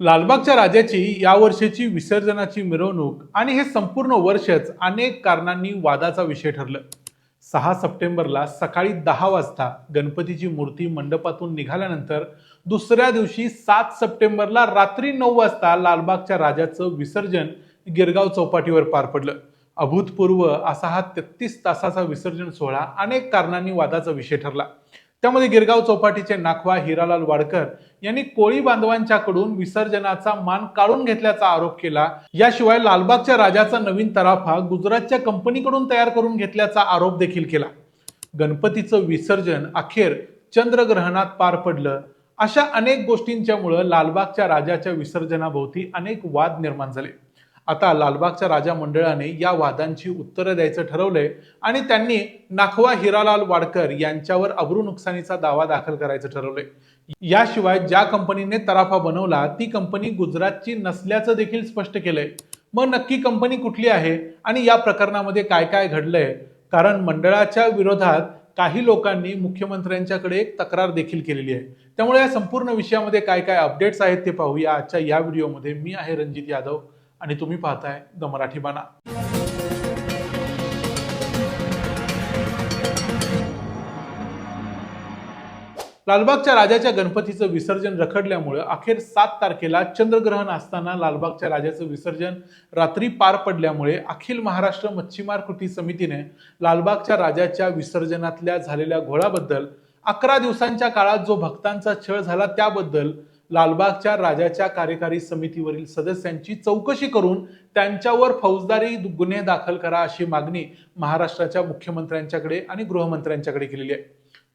लालबागच्या राजाची या वर्षीची विसर्जनाची मिरवणूक आणि हे संपूर्ण वर्षच अनेक कारणांनी वादाचा विषय ठरलं. सहा सप्टेंबरला सकाळी दहा वाजता गणपतीची मूर्ती मंडपातून निघाल्यानंतर दुसऱ्या दिवशी सात सप्टेंबरला रात्री नऊ वाजता लालबागच्या राजाचं विसर्जन गिरगाव चौपाटीवर पार पडलं. अभूतपूर्व असा हा तेहतीस तासाचा विसर्जन सोहळा अनेक कारणांनी वादाचा विषय ठरला. त्यामध्ये गिरगाव चौपाटीचे नाखवा हिरालाल वाडकर यांनी कोळी बांधवांच्याकडून विसर्जनाचा मान काढून घेतल्याचा आरोप केला. याशिवाय लालबागच्या राजाचा नवीन तराफा गुजरातच्या कंपनीकडून तयार करून घेतल्याचा आरोप देखील केला. गणपतीचं विसर्जन अखेर चंद्रग्रहणात पार पडलं. अशा अनेक गोष्टींच्यामुळं लालबागच्या राजाच्या विसर्जनाभोवती अनेक वाद निर्माण झाले. आता लालबागच्या राजा मंडळाने या वादांची उत्तरं द्यायचं ठरवलंय आणि त्यांनी नाखवा हिरालाल वाडकर यांच्यावर अब्रू नुकसानीचा दावा दाखल करायचं ठरवलंय. याशिवाय ज्या कंपनीने तराफा बनवला ती कंपनी गुजरातची नसल्याचं देखील स्पष्ट केलंय. मग नक्की कंपनी कुठली आहे आणि या प्रकरणामध्ये काय काय घडलंय? कारण मंडळाच्या विरोधात काही लोकांनी मुख्यमंत्र्यांच्याकडे एक तक्रार देखील केलेली आहे. त्यामुळे या संपूर्ण विषयामध्ये काय काय अपडेट्स आहेत ते पाहूया. आजच्या या व्हिडिओमध्ये मी आहे रणजित यादव. आणि तुम्ही पाहताय द मराठी बाणा. लालबागच्या राजाच्या गणपतीचं विसर्जन रखडल्यामुळे अखेर सात तारखेला चंद्रग्रहण असताना लालबागच्या राजाचं विसर्जन रात्री पार पडल्यामुळे अखिल महाराष्ट्र मच्छीमार कृती समितीने लालबागच्या राजाच्या विसर्जनातल्या झालेल्या घोळाबद्दल अकरा दिवसांच्या काळात जो भक्तांचा छळ झाला त्याबद्दल लालबागच्या राजाच्या कार्यकारी समितीवरील सदस्यांची चौकशी करून त्यांच्यावर फौजदारी गुन्हे दाखल करा अशी मागणी महाराष्ट्राच्या मुख्यमंत्र्यांच्याकडे आणि गृहमंत्र्यांच्याकडे केलेली आहे.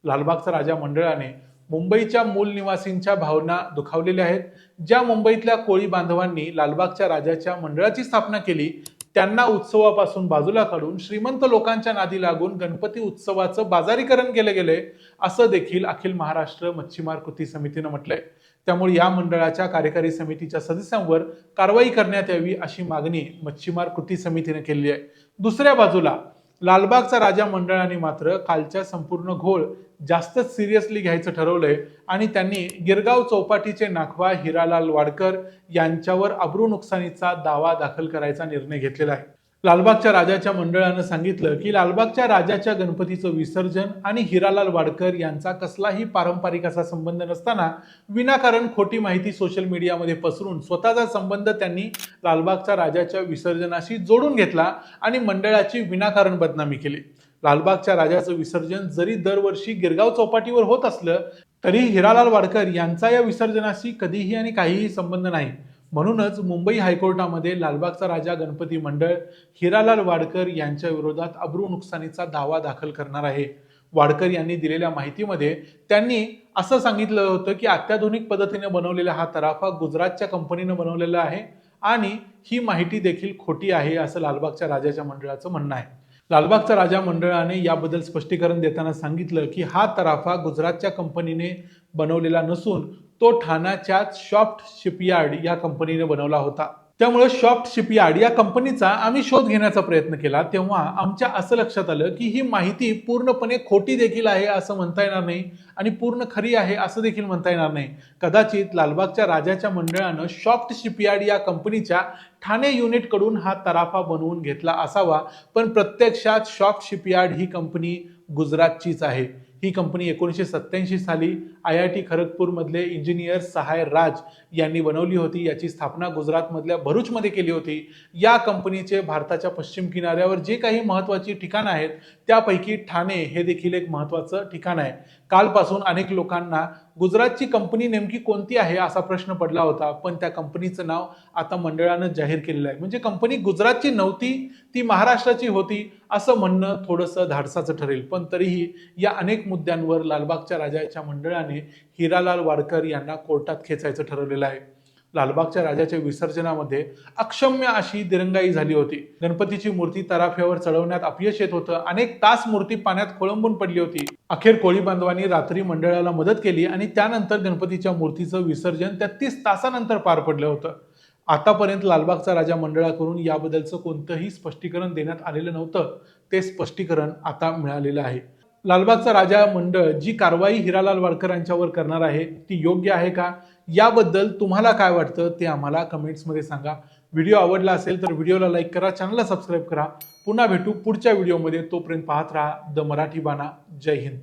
लालबागचा राजा मंडळाने मुंबईच्या मूल निवासींच्या भावना दुखावलेल्या आहेत. ज्या मुंबईतल्या कोळी बांधवांनी लालबागच्या राजाच्या मंडळाची स्थापना केली त्यांना उत्सवापासून बाजूला काढून श्रीमंत लोकांच्या नादी लागून गणपती उत्सवाचं बाजारीकरण केलं गेलंय असं देखील अखिल महाराष्ट्र मच्छीमार कृती समितीनं म्हटलंय. त्यामुळे या मंडळाच्या कार्यकारी समितीच्या सदस्यांवर कारवाई करण्यात यावी अशी मागणी मच्छीमार कृती समितीने केली आहे. दुसऱ्या बाजूला लालबागचा राजा मंडळाने मात्र कालच्या संपूर्ण घोळ जास्तच सिरियसली घ्यायचं ठरवलंय आणि त्यांनी गिरगाव चौपाटीचे नाखवा हिरालाल वाडकर यांच्यावर अब्रू नुकसानीचा दावा दाखल करायचा निर्णय घेतलेला आहे. लालबागच्या राजाच्या मंडळानं सांगितलं की लालबागच्या राजाच्या गणपतीचं विसर्जन आणि हिरालाल वाडकर यांचा कसलाही पारंपरिक असा संबंध नसताना विनाकारण खोटी माहिती सोशल मीडियामध्ये पसरून स्वतःचा संबंध त्यांनी लालबागच्या राजाच्या विसर्जनाशी जोडून घेतला आणि मंडळाची विनाकारण बदनामी केली. लालबागच्या राजाचं विसर्जन जरी दरवर्षी गिरगाव चौपाटीवर होत असलं तरी हिरालाल वाडकर यांचा या विसर्जनाशी कधीही आणि काहीही संबंध नाही. म्हणूनच मुंबई हायकोर्टामध्ये लालबागचा राजा गणपती मंडळ हिरालाल वाडकर यांच्या विरोधात अब्रू नुकसानीचा दावा दाखल करणार आहे. वाडकर यांनी दिलेल्या माहितीमध्ये त्यांनी असं सांगितलं होतं की अत्याधुनिक पद्धतीने बनवलेला हा तराफा गुजरातच्या कंपनीनं बनवलेला आहे आणि ही माहिती देखील खोटी आहे असं लालबागच्या राजाच्या मंडळाचं म्हणणं आहे. लालबागचा राजा मंडळाने याबद्दल स्पष्टीकरण देताना सांगितलं की हा तराफा गुजरातच्या कंपनीने बनवलेला नसून तो ठाण्याच्याच शॉफ्ट शिपयार्ड या कंपनीने बनवला होता. त्यामुळे शॉफ्ट शिपयार्ड या कंपनीचा आम्ही शोध घेण्याचा प्रयत्न केला. तेव्हा आमच्या असं लक्षात आलं की ही माहिती पूर्णपणे खोटी देखील आहे असं म्हणता येणार नाही आणि पूर्ण खरी आहे असं देखील म्हणता येणार नाही. कदाचित लालबागच्या राजाच्या मंडळानं शॉफ्ट शिपयार्ड या कंपनीच्या ठाणे युनिटकडून हा तराफा बनवून घेतला असावा. पण प्रत्यक्षात शॉफ्ट शिपयार्ड ही कंपनी गुजरातचीच आहे. ही कंपनी एकोणीसशे सत्त्याऐंशी साली आय आय टी खरगपूरमधले इंजिनियर सहाय राज यांनी बनवली होती. याची स्थापना गुजरातमधल्या भरूचमध्ये केली होती. या कंपनीचे भारताच्या पश्चिम किनाऱ्यावर जे काही महत्त्वाची ठिकाणं आहेत त्यापैकी ठाणे हे देखील एक महत्त्वाचं ठिकाण आहे. कालपासून अनेक लोकांना गुजरातची कंपनी नेमकी कोणती आहे असा प्रश्न पडला होता पण त्या कंपनीचं नाव आता मंडळानं जाहीर केलेलं आहे. म्हणजे कंपनी गुजरातची नव्हती ती महाराष्ट्राची होती असं म्हणणं थोडंसं धाडसाचं ठरेल. पण तरीही या अनेक मुद्द्यांवर लालबागच्या राजाच्या मंडळाने हिरालाल वाडकर यांना कोर्टात खेचायचं ठरवलेलं आहे. लालबागच्या राजाच्या विसर्जनामध्ये अक्षम्य अशी दिरंगाई झाली होती. गणपतीची मूर्ती तराफ्यावर चढवण्यात अपयश येत होतं. अनेक तास मूर्ती पाण्यात खोळंबून पडली होती. अखेर कोळी बांधवांनी रात्री मंडळाला मदत केली आणि त्यानंतर गणपतीच्या मूर्तीचं विसर्जन तेहतीस तासानंतर पार पडलं होतं. आतापर्यंत लालबागचा राजा मंडळाकडून याबद्दलचं कोणतंही स्पष्टीकरण देण्यात आलेलं नव्हतं. ते स्पष्टीकरण आता मिळालेलं आहे. लालबागचा राजा मंडळ जी कारवाई हिरालाल वाडकर यांच्यावर करणार आहे ती योग्य आहे का? याबद्दल तुम्हाला काय वाटतं ते आम्हाला कमेंट्समध्ये सांगा. व्हिडिओ आवडला असेल तर व्हिडिओला लाईक करा चॅनलला सबस्क्राईब करा. पुन्हा भेटू पुढच्या व्हिडिओमध्ये तोपर्यंत पाहत राहा द मराठी बाणा. जय हिंद.